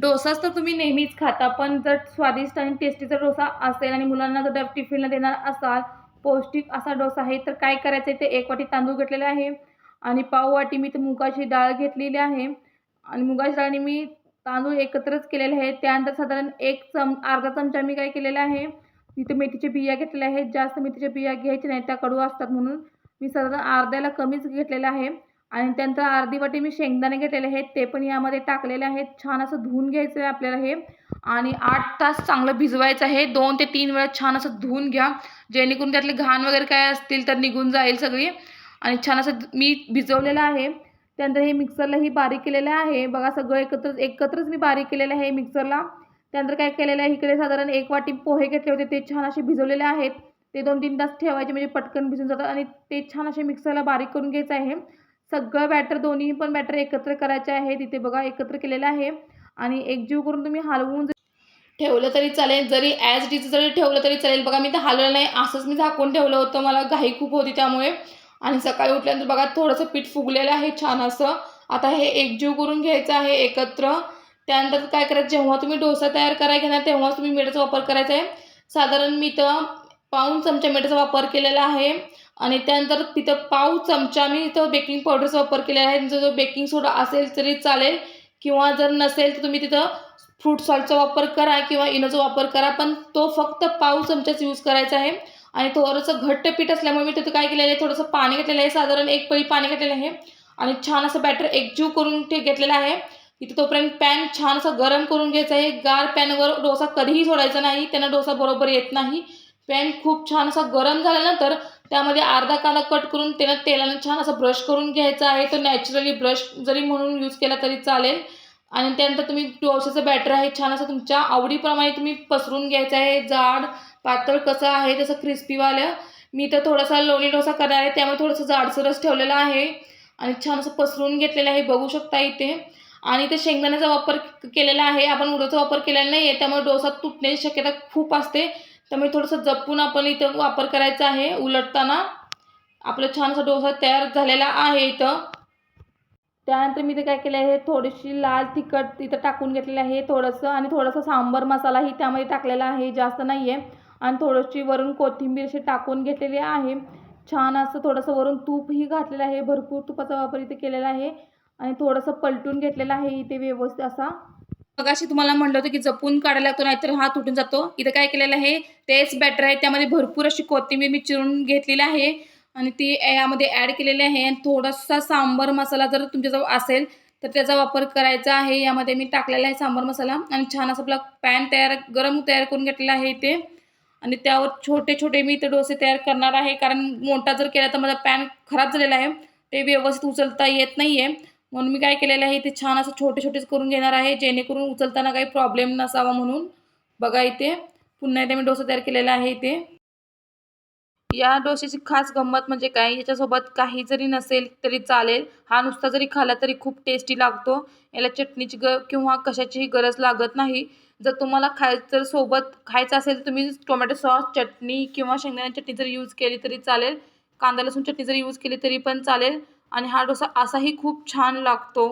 डोसाच तर तुम्ही नेहमीच खाता पण जर स्वादिष्ट आणि टेस्टीचा डोसा असेल आणि मुलांना जर टिफिनला देणार असाल पौष्टिक असा डोसा आहे तर काय करायचं आहे ते? एक वाटी तांदूळ घेतलेले आहे आणि पाव वाटी मी तर मुगाची डाळ घेतलेली आहे. आणि मुगाची डाळने मी तांदूळ एकत्रच केलेले आहे त्यानंतर साधारण एक चम अर्धा चमचा मी काय केलेला आहे इथे मेथीच्या बिया घेतलेल्या आहेत. जास्त मेथीच्या बिया घ्यायच्या नाही त्या कडू असतात म्हणून मी साधारण अर्ध्याला कमीच घेतलेलं आहे. आणि त्यानंतर अर्धी वाटी मी शेंगदाणे घेतलेले आहेत ते पण यामध्ये टाकलेले आहेत. छान असं धुवून घ्यायचं आहे आपल्याला हे. आणि आठ तास चांगलं भिजवायचं आहे. दोन ते तीन वेळा छान असं धुवून घ्या. जेणेकरून त्यातले घाण वगैरे काय असतील तर निघून जाईल सगळी. आणि छान असं मी भिजवलेलं आहे. त्यानंतर हे मिक्सरला ही बारीक केलेलं आहे. बघा सगळं एकत्र एकत्रच मी बारीक केलेलं आहे मिक्सरला. त्यानंतर काय केलेलं आहे? इकडे साधारण एक वाटी पोहे घेतले होते. ते छान असे भिजवलेले आहेत. ते दोन तीन तास ठेवायचे म्हणजे पटकन भिजून जातात. आणि ते छान असे मिक्सरला बारीक करून घ्यायचं आहे. सगळं बॅटर दोन्ही पण बॅटर एकत्र करायचे आहे. तिथे बघा एकत्र केलेलं आहे. आणि एकजीव करून तुम्ही हलवून ठेवलं तरी चालेल. जरी ॲज इट जरी ठेवलं तरी चालेल. बघा मी तर हलवलं नाही. असंच मी झाकून ठेवलं होतं. मला घाई खूप होती त्यामुळे. आणि सकाळी उठल्यानंतर बघा थोडंसं पीठ फुगलेलं आहे छान असं आता हे एकजीव करून घ्यायचं आहे एकत्र. त्यानंतर काय करायचं? जेव्हा तुम्ही डोसा तयार करायला घेणार तेव्हाच तुम्ही मिठाचा वापर करायचा आहे. साधारण मी तर पाऊण चमचा मिठाचा वापर केलेला आहे. आणि त्यानंतर तिथं पाव चमचा मी इथं बेकिंग पावडरचा वापर केलेला आहे. तुमचा जो बेकिंग सोडा असेल तरी चालेल. किंवा जर नसेल तर तुम्ही तिथं फ्रूट सॉल्टचा वापर करा किंवा इनोचा वापर करा. पण तो फक्त पाव चमचाच यूज करायचा आहे. आणि थोडंसं घट्ट पीठ असल्यामुळे मी तिथं काय केलेलं आहे? थोडंसं पाणी घेतलेलं आहे. साधारण एक पळी पाणी घेतलेलं आहे. आणि छान असं बॅटर एकजीव करून ते घेतलेलं आहे. इथे तोपर्यंत पॅन छान असं गरम करून घ्यायचं आहे. गार पॅनवर डोसा कधीही सोडायचा नाही. त्यांना डोसा बरोबर येत नाही. पॅन खूप छान असा गरम झाल्यानंतर त्यामध्ये अर्धा कांदा कट करून त्यानं तेलानं छान असं ब्रश करून घ्यायचा आहे. तो नॅचरली ब्रश जरी म्हणून यूज केला तरी चालेल. आणि त्यानंतर तुम्ही डोशाचं बॅटर आहे छान असं तुमच्या आवडीप्रमाणे तुम्ही पसरून घ्यायचं आहे. जाड पातळ कसं आहे तसं क्रिस्पीवालं मी तर थोडासा लोणी डोसा करणार आहे त्यामुळे थोडंसं जाडसरच ठेवलेलं आहे. आणि छान असं पसरून घेतलेलं आहे बघू शकता इथे. आणि ते शेंगदाण्याचा वापर केलेला आहे. आपण उडोचा वापर केलेला नाही आहे त्यामुळे डोसा तुटण्याची शक्यता खूप असते. त्यामुळे थोडंसं जपून आपण इथं वापर करायचा आहे. उलटताना आपलं छान असा डोसा तयार झालेला आहे इथं. त्यानंतर मी इथे काय केलं आहे थोडीशी लाल तिखट इथं टाकून घेतलेलं आहे थोडंसं. आणि थोडासा सांबर मसालाही त्यामध्ये टाकलेला आहे जास्त नाही आहे आणि थोडीशी वरून कोथिंबीर अशी टाकून घेतलेली आहे. छान असं थोडंसं वरून तूपही घातलेलं आहे. भरपूर तुपाचा वापर इथे केलेला आहे. आणि थोडंसं पलटून घेतलेलं आहे इथे व्यवस्थित असा. मगाशी तुम्हाला म्हटलं होतं की जपून काढायला लागतो नाहीतर हा तुटून जातो. इथं काय केलेलं आहे तेच बॅटर आहे. त्यामध्ये भरपूर अशी कोथिंबीर मी चिरून घेतलेली आहे. आणि ती यामध्ये ॲड केलेली आहे. आणि थोडासा सांबर मसाला जर तुमच्याजवळ असेल तर त्याचा वापर करायचा आहे. यामध्ये मी टाकलेला आहे सांबर मसाला. आणि छान असं आपला पॅन तयार गरम तयार करून घेतलेला आहे इथे. आणि त्यावर छोटे छोटे मी इथे डोसे तयार करणार आहे. कारण मोठा जर केला तर माझा पॅन खराब झालेला आहे. ते व्यवस्थित उचलता येत नाही आहे म्हणून मी काय केलेलं आहे इथे छान असं छोटे छोटेच करून घेणार आहे जेणेकरून उचलताना काही प्रॉब्लेम नसावा म्हणून. बघा इथे पुन्हा इथे मी डोसा तयार केलेला आहे इथे. या डोश्याची खास गंमत म्हणजे काय याच्यासोबत काही जरी नसेल तरी चालेल. हा नुसता जरी खाला तरी खूप टेस्टी लागतो. याला चटणीची ग किंवा कशाचीही गरज लागत नाही. जर तुम्हाला खाय जर सोबत खायचं असेल तर तुम्ही टोमॅटो सॉस चटणी किंवा शेंगदाणा चटणी जर यूज केली तरी चालेल. कांदा लसूण चटणी जर यूज केली तरी पण चालेल. आणि हा डोसा असाही खूप छान लागतो.